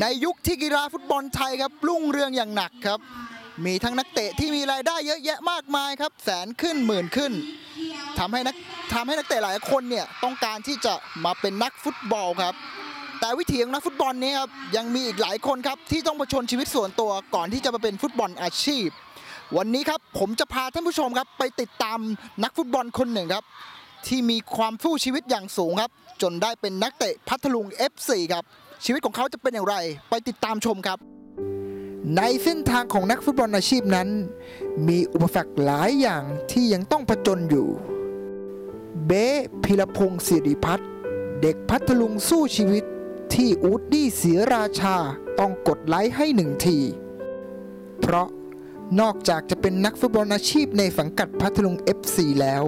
ในยุคที่กีฬาฟุตบอลไทยครับรุ่งเรืองอย่างหนักครับ มีทั้งนักเตะที่มีรายได้เยอะแยะมากมายครับ แสนขึ้นหมื่นขึ้นทำให้นักทำให้นักเตะหลายคนเนี่ยต้องการที่จะมาเป็นนักฟุตบอลครับ แต่วิถีของนักฟุตบอลนี้ครับยังมีอีกหลายคนครับที่ต้องผชนชีวิตส่วนตัวก่อนที่จะมาเป็นฟุตบอลอาชีพ วันนี้ครับผมจะพาท่านผู้ชมครับไปติดตามนักฟุตบอลคนหนึ่งครับ ที่มีความสู้ชีวิตอย่างสูงครับ จนได้เป็นนักเตะพัทลุง FC ครับ ชีวิตของเขาจะเป็นอย่างไร ไปติดตามชมครับ ในเส้นทางของนักฟุตบอลอาชีพนั้น มีอุปสรรคหลายอย่างที่ยังต้องผจญอยู่ เบ๊พิรพงศ์สิริพัฒน์เด็กพัทลุงสู้ชีวิตที่อูดดี้เสียราชาต้องกดไลค์ให้หนึ่งที เพราะนอกจากจะเป็นนักฟุตบอลอาชีพในสังกัดพัทลุง FC แล้ว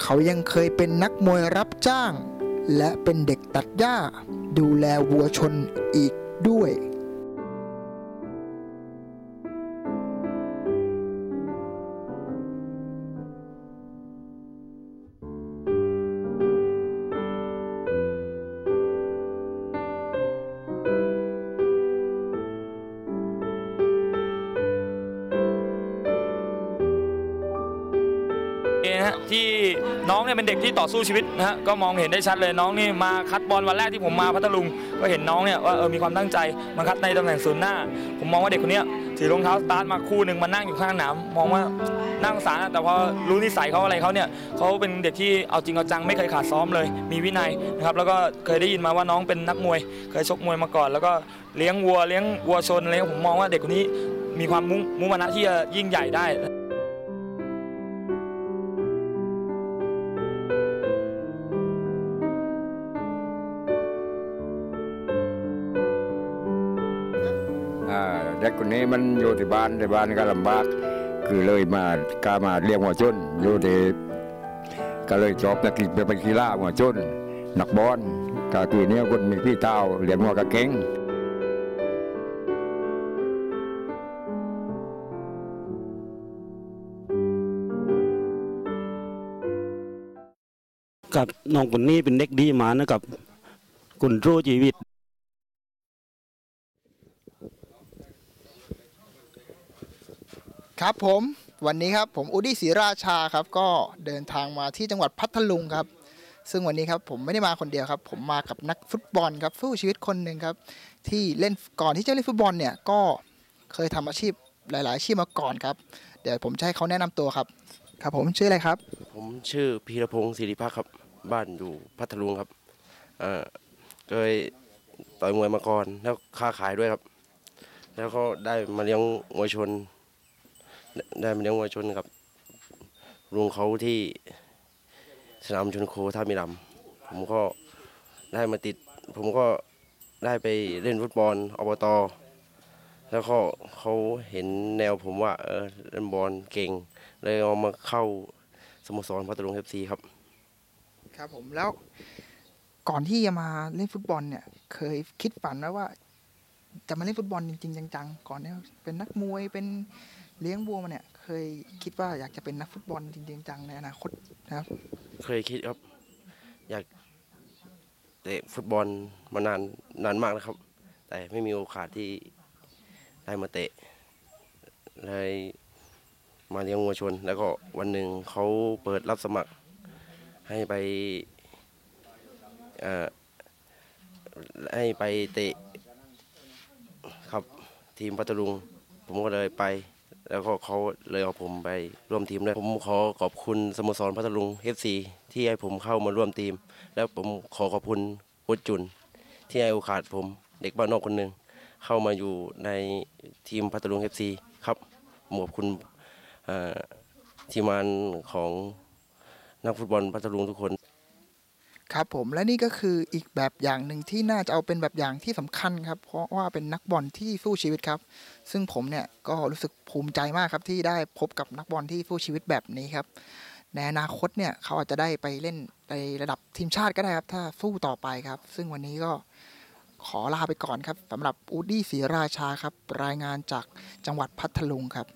เขายังเคยเป็นนักมวยรับจ้าง และเป็นเด็กตัดหญ้า ดูแลวัวชนอีกด้วย นะฮะที่น้องเนี่ยเป็นเด็กที่ต่อสู้ชีวิตนะฮะก็มองเห็นได้ชัดเลยน้องนี่มาคัดบอลวันแรกที่ผมมาพัทลุง ก็เห็นน้องเนี่ยว่าเออมีความตั้งใจมาคัดในตำแหน่งศูนย์หน้า ผมมองว่าเด็กคนนี้ถือรองเท้าสตาร์ทมาคู่หนึ่งมานั่งอยู่ข้างสนามมองว่านั่งสารแต่พอรู้นิสัยเขาอะไรเขาเนี่ยเขาเป็นเด็กที่เอาจริงเอาจังไม่เคยขาดซ้อมเลย มีวินัยนะครับแล้วก็เคยได้ยินมาว่าน้องเป็นนักมวย เคยชกมวยมาก่อน แล้วก็เลี้ยงวัวเลี้ยงวัวชนอะไรผมมองว่าเด็กคนนี้มีความมุ่งมุ่งมั่นที่จะยิ่งใหญ่ได้ เด็กคนนี้มันอยู่ที่บ้านที่บ้านก็ลำบาก คือเลยมากามาเลี้ยงหัวจนอยู่ที่ก็เลยจบนักกีฬาเป็นกีฬาหัวจนนักบอลก็คือเนี้ยคนมีพี่เต้าเลี้ยงหัวกระเก่งกับน้องคนนี้เป็นเด็กดีมานะครับคุณรู้ชีวิต ครับผมวันนี้ครับผมอูดี้ศรีราชาครับก็เดินทางมาที่จังหวัดพัทลุงครับ ซึ่งวันนี้ครับผมไม่ได้มาคนเดียวครับ ผมมากับนักฟุตบอลครับสู้ชีวิตคนหนึ่งครับ ที่เล่นก่อนที่จะเล่นฟุตบอลเนี่ยก็เคยทำอาชีพหลาย ๆ อาชีพมาก่อนครับ เดี๋ยวผมจะให้เขาแนะนำตัวครับ ครับผมชื่ออะไรครับ ผมชื่อพีรพงศ์ศิริพักครับบ้านอยู่พัทลุงครับเออเคยต่อยมวยมาก่อนแล้วค้าขายด้วยครับ แล้วก็ได้มาเลี้ยงมวยชน ได้มาเลี้ยงมวยชนกับลุงเขาที่สนามชนโคท่ามิลำผมก็ได้มาติด ผมก็ได้ไปเล่นฟุตบอลอบตแล้วก็เขาเห็นแนวผมว่า เออเล่นบอลเก่ง เลยเอามาเข้าสโมสรพัทลุงเอฟซีครับ ครับผมแล้วก่อนที่จะมาเล่นฟุตบอลเนี่ย เคยคิดฝันไหมว่า จะมาเล่นฟุตบอลจริงๆจังๆ ก่อนเนี่ยเป็นนักมวยเป็น เลี้ยงวัวมาเนี่ย เคยคิดว่าอยากจะเป็นนักฟุตบอลจริงๆจังในอนาคตนะครับ เคยคิดครับ อยากเตะฟุตบอลมานานนานมากนะครับ แต่ไม่มีโอกาสที่ได้มาเตะเลยมาเลี้ยงวัวชน แล้วก็วันหนึ่งเขาเปิดรับสมัคร ให้ไปให้ไปเตะครับทีมพัทลุง ผมก็เลยไป แล้วก็เขาเลยเอาผมไปร่วมทีมด้วยผมขอขอบคุณสโมสรพัทลุง FC ที่ให้ผมเข้ามาร่วมทีม แล้วผมขอขอบคุณโค้ชจุน ที่ให้โอกาสผมเด็กบ้านนอกคนหนึ่งเข้ามาอยู่ในทีมพัทลุง FC ครับผมขอบคุณทีมงานของนักฟุตบอลพัทลุงทุกคน ครับผมและนี่ก็คืออีกแบบอย่างหนึ่งที่น่าจะเอาเป็นแบบอย่างที่สำคัญครับ เพราะว่าเป็นนักบอลที่สู้ชีวิตครับ ซึ่งผมเนี่ยก็รู้สึกภูมิใจมากครับที่ได้พบกับนักบอลที่สู้ชีวิตแบบนี้ครับในอนาคตเนี่ยเขาอาจจะได้ไปเล่นในระดับทีมชาติก็ได้ครับ ถ้าสู้ต่อไปครับ ซึ่งวันนี้ก็ขอลาไปก่อนครับสำหรับอูดดี้ศรีราชาครับ รายงานจากจังหวัดพัทลุงครับ